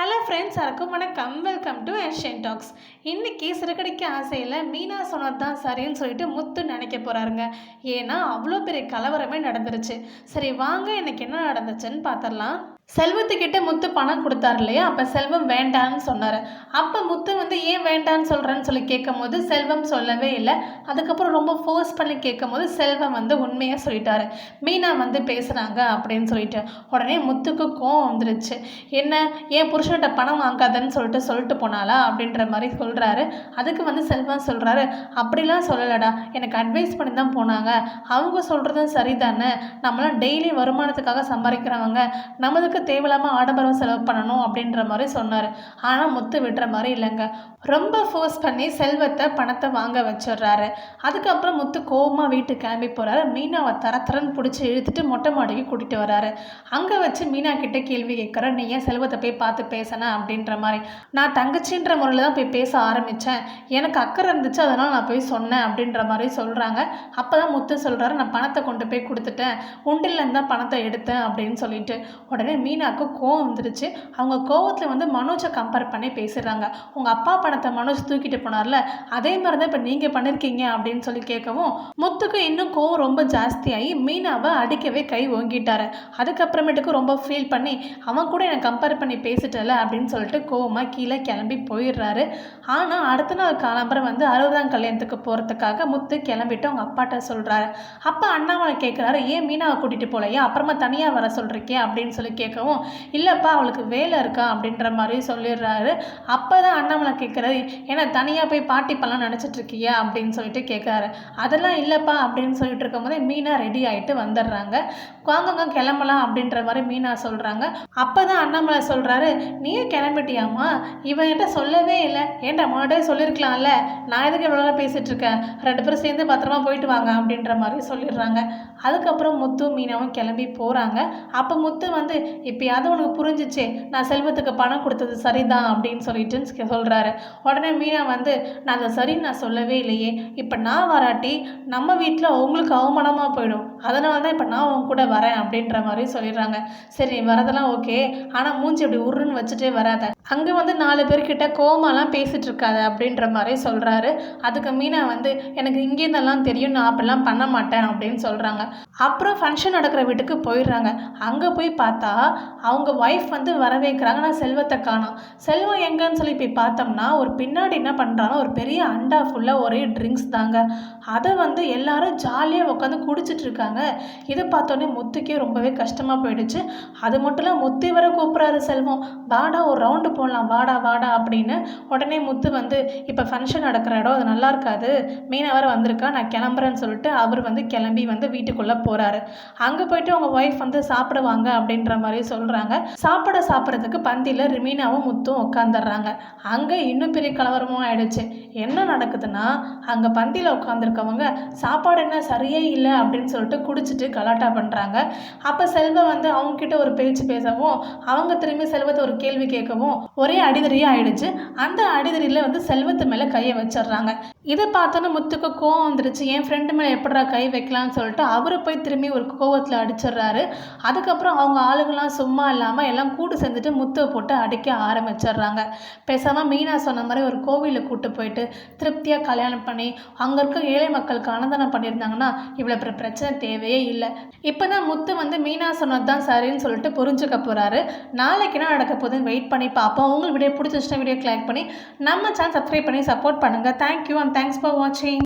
Hello friends எல்லாருக்கும் வணக்கம். Welcome to Asian tax இன்றைக்கி சிறுகடிக்க ஆசையில் மீனா சொன்னது தான் சரின்னு சொல்லிட்டு முத்து நினைக்க போகிறாருங்க ஏன்னா அவ்வளோ பெரிய கலவரமே நடந்துருச்சு. சரி வாங்க எனக்கு என்ன நடந்துச்சுன்னு பார்த்துடலாம் செல்வத்துக்கிட்ட முத்து பணம் கொடுத்தாரு இல்லையா? அப்போ செல்வம் வேண்டான்னு சொன்னார். அப்போ முத்து வந்து ஏன் வேண்டான்னு சொல்கிறேன்னு சொல்லி கேட்கும் போது செல்வம் சொல்லவே இல்லை. அதுக்கப்புறம் ரொம்ப ஃபோர்ஸ் பண்ணி கேட்கும் போது செல்வம் வந்து உண்மையாக சொல்லிட்டாரு. மீனா வந்து பேசுகிறாங்க அப்படின்னு சொல்லிட்டு. உடனே முத்துக்கு கோவம் வந்துருச்சு. என்ன ஏன் புருஷன்கிட்ட பணம் வாங்காதன்னு சொல்லிட்டு சொல்லிட்டு போனாலா அப்படின்ற மாதிரி சொல்கிறாரு அதுக்கு வந்து செல்வம் சொல்கிறாரு அப்படிலாம் சொல்லலடா. எனக்கு அட்வைஸ் பண்ணி தான் போனாங்க. அவங்க சொல்கிறதும் சரிதானே. நம்மளாம் டெய்லி வருமானத்துக்காக சம்பாதிக்கிறவங்க. நமதுக்கு தேவையில்லாமல் ஆடம்பரம் செலவு பண்ணணும் அப்படின்ற மாதிரி சொன்னார். ஆனால் முத்து விடுற மாதிரி இல்லைங்க. ரொம்ப ஃபோர்ஸ் பண்ணி செல்வத்தை பணத்தை வாங்க வச்சிடுறாரு. அதுக்கப்புறம் முத்து கோவமாக வீட்டுக்கு கிளம்பி போகிறாரு மீனாவை தர பிடிச்சி இழுத்துட்டு மொட்டை மாடிக்கு கூட்டிகிட்டு வராரு. அங்கே வச்சு மீனா கிட்டே கேள்வி கேட்குறேன் நீ ஏன் செல்வத்தை போய் பார்த்து பேசினேன் அப்படின்ற மாதிரி. நான் தங்கச்சின்ற முறையில் தான் போய் பேச ஆரம்பித்தேன் எனக்கு அக்கறை இருந்துச்சு. அதனால் நான் போய் சொன்னேன். அப்படின்ற மாதிரி சொல்கிறாங்க அப்போ தான் முத்து சொல்கிறாரு நான் பணத்தை கொண்டு போய் கொடுத்துட்டேன். உண்டிலேருந்து தான் பணத்தை எடுத்தேன். அப்படின்னு சொல்லிட்டு உடனே மீனாவுக்கு கோவம் வந்துருச்சு. அவங்க கோவத்தில் வந்து மனோஜை கம்பேர் பண்ணி பேசுகிறாங்க உங்கள் அப்பா பணத்தை மனோஜ் தூக்கிட்டு போனார்ல அதே மாதிரி தான் இப்போ நீங்கள் பண்ணியிருக்கீங்க அப்படின்னு சொல்லி கேட்கவும் முத்துக்கு இன்னும் கோவம் ரொம்ப ஜாஸ்தியாகி மீனாவை அடிக்கவே கை ஓங்கிட்டாரு. அதுக்கப்புறமேட்டுக்கு ரொம்ப ஃபீல் பண்ணி அவன் கூட என்னை கம்பேர் பண்ணி பேசிட்டல அப்படின்னு சொல்லிட்டு கோவமாக கீழே கிளம்பி போயிடுறாரு. ஆனால் அடுத்த நாள் காலம்பரம் வந்து அறுபதாம் கல்யாணத்துக்கு போகிறதுக்காக முத்து கிளம்பிட்டு அவங்க அப்பாட்ட சொல்கிறாரு அப்பா அண்ணாமலை கேட்குறாரு ஏன் மீனாவை கூட்டிகிட்டு போகலையா அப்புறமா தனியாக வர சொல்கிறீக்கே அப்படின்னு சொல்லி கேட்கவும் இல்லைப்பா அவளுக்கு வேலை இருக்கா? அப்படின்ற மாதிரி சொல்லிடுறாரு. அப்போ தான் அண்ணாமலை கேட்குறாரு ஏன்னா தனியாக போய் பாட்டி பண்ணலாம் நினச்சிட்ருக்கியா அப்படின்னு சொல்லிட்டு கேட்குறாரு. அதெல்லாம் இல்லைப்பா அப்படின்னு சொல்லிட்டு இருக்கும்போதே மீனா ரெடி ஆகிட்டு வந்துடுறாங்க. வாங்கங்க கிளம்பலாம் அப்படின்ற மாதிரி மீனா சொல்கிறாங்க அப்போ தான் அண்ணாமலை சொல்கிறாரு நீயும் கிளம்பிட்டியாம்மா? இவன்கிட்ட சொல்லவே இல்லை. ஏன்டா முன்னாடியே சொல்லியிருக்கலாம்ல. நான் எதுக்கு இவ்வளோ பேசிகிட்டு இருக்கேன்? ரெண்டு பேரும் சேர்ந்து பத்திரமா போயிட்டு வாங்க அப்படின்ற மாதிரி சொல்லிடுறாங்க. அதுக்கப்புறம் முத்து மீனாவும் கிளம்பி போகிறாங்க அப்போ முத்து வந்து இப்போயாவது உனக்கு புரிஞ்சிச்சே நான் செல்வத்துக்கு பணம் கொடுத்தது சரிதான் அப்படின்னு சொல்லிட்டு சொல்கிறாரு உடனே மீனா வந்து நான் அதை சரின்னு நான் சொல்லவே இல்லையே. இப்போ நான் வராட்டி நம்ம வீட்டில் உங்களுக்கு அவமானமாக போயிடும். அதனால தான் இப்போ நான் உன் கூட வரேன் அப்படின்ற மாதிரி சொல்லிடுறாங்க. சரி வரதெல்லாம் ஓகே. ஆனால் மூஞ்சி இப்படி உருன்னு வச்சுட்டே வராத. அங்கே வந்து நாலு பேர்கிட்ட கோமாலாம் பேசிகிட்டு இருக்காத அப்படின்ற மாதிரி சொல்கிறாரு அதுக்கு மீனா வந்து எனக்கு இங்கேருந்தெல்லாம் தெரியும். நான் அப்படிலாம் பண்ண மாட்டேன் அப்படின்னு சொல்கிறாங்க அப்புறம் ஃபங்க்ஷன் நடக்கிற வீட்டுக்கு போயிடுறாங்க. அங்கே போய் பார்த்தா அவங்க ஒய்ஃப் வந்து வரவேற்கிறாங்க நான் செல்வத்தை காணும். செல்வம் எங்கன்னு சொல்லி போய் பார்த்தோம்னா ஒரு பின்னாடி என்ன பண்ணுறாங்க ஒரு பெரிய அண்டா ஃபுல்லாக ஒரே ட்ரிங்க்ஸ் தாங்க. அதை வந்து எல்லாரும் ஜாலியாக உட்காந்து குடிச்சிட்டு இருக்காங்க. இதை பார்த்தோன்னே முத்துக்கே ரொம்பவே கஷ்டமாக போயிடுச்சு. அது மட்டும் இல்லை முத்து வர கூப்பிட்றாரு செல்வம். வாடா ஒரு ரவுண்டு போடலாம். வாடா வாடா அப்படின்னு உடனே முத்து வந்து இப்போ ஃபங்க்ஷன் நடக்கிற இடம் அது நல்லா இருக்காது. மீனவர் வந்திருக்கா. நான் கிளம்புறேன்னு சொல்லிட்டு அவர் வந்து கிளம்பி வந்து வீட்டுக்குள்ளே போகிறாரு அங்கே போயிட்டு அவங்க ஒய்ஃப் வந்து சாப்பிடுவாங்க. அப்படின்ற மாதிரி சொல்கிறாங்க சாப்பிட சாப்பிட்றதுக்கு பந்தியில் ரிமீனாவும் முத்தும் உட்காந்துடுறாங்க அங்கே இன்னும் பெரிய கலவரமும் ஆயிடுச்சு. என்ன நடக்குதுன்னா அங்கே பந்தியில் உட்காந்துருக்கவங்க சாப்பாடு என்ன சரியே இல்லை அப்படின்னு சொல்லிட்டு குடிச்சிட்டு கலாட்டா பண்ணுறாங்க அப்போ செல்வம் வந்து அவங்கக்கிட்ட ஒரு பேச்சு பேசவும் அவங்க திரும்பி செல்வத்தை ஒரு கேள்வி கேட்கவும் ஒரே அடிதறியாக ஆயிடுச்சு. அந்த அடிதறியில் வந்து செல்வத்து மேலே கையை வச்சிடுறாங்க. இதை பார்த்தோன்னா முத்துக்கு கோவம் வந்துருச்சு. என் ஃப்ரெண்டு மேலே எப்படா கை வைக்கலாம்னு சொல்லிட்டு அவரை போய் திரும்பி ஒரு கோவத்தில் அடிச்சிடுறாரு. அதுக்கப்புறம் அவங்க ஆளுங்களாம் சும்மா இல்லாமல் எல்லாம் கூடு சேர்ந்துட்டு முத்துவை போட்டு அடிக்க ஆரம்பிச்சிடுறாங்க. பேசாமல் மீனா சொன்ன மாதிரி ஒரு கோவிலில் கூட்டு போயிட்டு திருப்தியாக கல்யாணம் பண்ணி அங்கே இருக்க ஏழை மக்களுக்கு அன்னதானம் பண்ணியிருந்தாங்கன்னா இவ்வளோ பெரிய பிரச்சனை தேவையே இல்லை. இப்போ தான் முத்து வந்து மீனா சொன்னது தான் சரின்னு சொல்லிட்டு புரிஞ்சுக்க போகிறாரு நாளைக்கு என்ன நடக்க போகுதுன்னு வெயிட் பண்ணி பார்ப்போம். உங்களுக்கு வீடியோ பிடிச்சிச்சுன்னா வீடியோ லைக் பண்ணி நம்ம சேனல் சப்ஸ்கிரைப் பண்ணி சப்போர்ட் பண்ணுங்கள் thank you and thanks for வாட்சிங்